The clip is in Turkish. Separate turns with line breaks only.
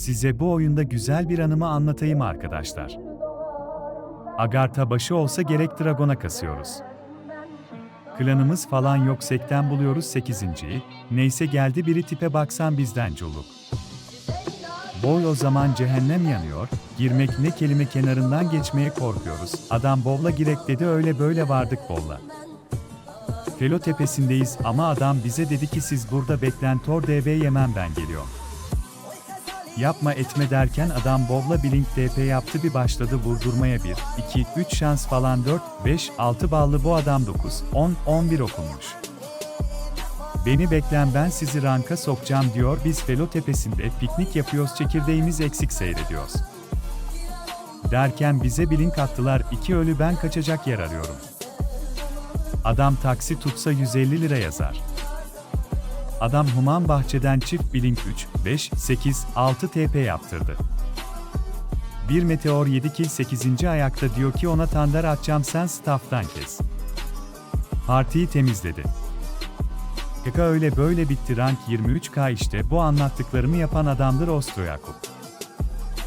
Size bu oyunda güzel bir anımı anlatayım arkadaşlar. Agartha başı olsa gerek Dragon'a kasıyoruz. Klanımız falan yok sekten buluyoruz 8.yi. Neyse geldi biri tipe baksan bizden culuk. Boy o zaman cehennem yanıyor, girmek ne kelime kenarından geçmeye korkuyoruz. Adam bovla girek dedi öyle böyle vardık bolla. Felo tepesindeyiz ama adam bize dedi ki siz burada beklen Tor DB yemem ben geliyorum. Yapma etme derken adam Bov'la Blink DP yaptı bir başladı vurdurmaya 1, 2, 3 şans falan 4, 5, 6 ballı bu adam 9, 10, 11 okunmuş. Beni beklen ben sizi ranka sokacağım diyor biz Felo tepesinde piknik yapıyoruz çekirdeğimiz eksik seyrediyoruz. Derken bize blink attılar iki ölü ben kaçacak yer arıyorum. Adam taksi tutsa 150 lira yazar. Adam Human Bahçe'den çift Blink 3, 5, 8, 6 TP yaptırdı. Bir meteor 7 kill 8. ayakta diyor ki ona tandar atacağım sen staff'tan kes. Partiyi temizledi. Kaka öyle böyle bitti rank 23k işte bu anlattıklarımı yapan adamdır Ostro Yakup.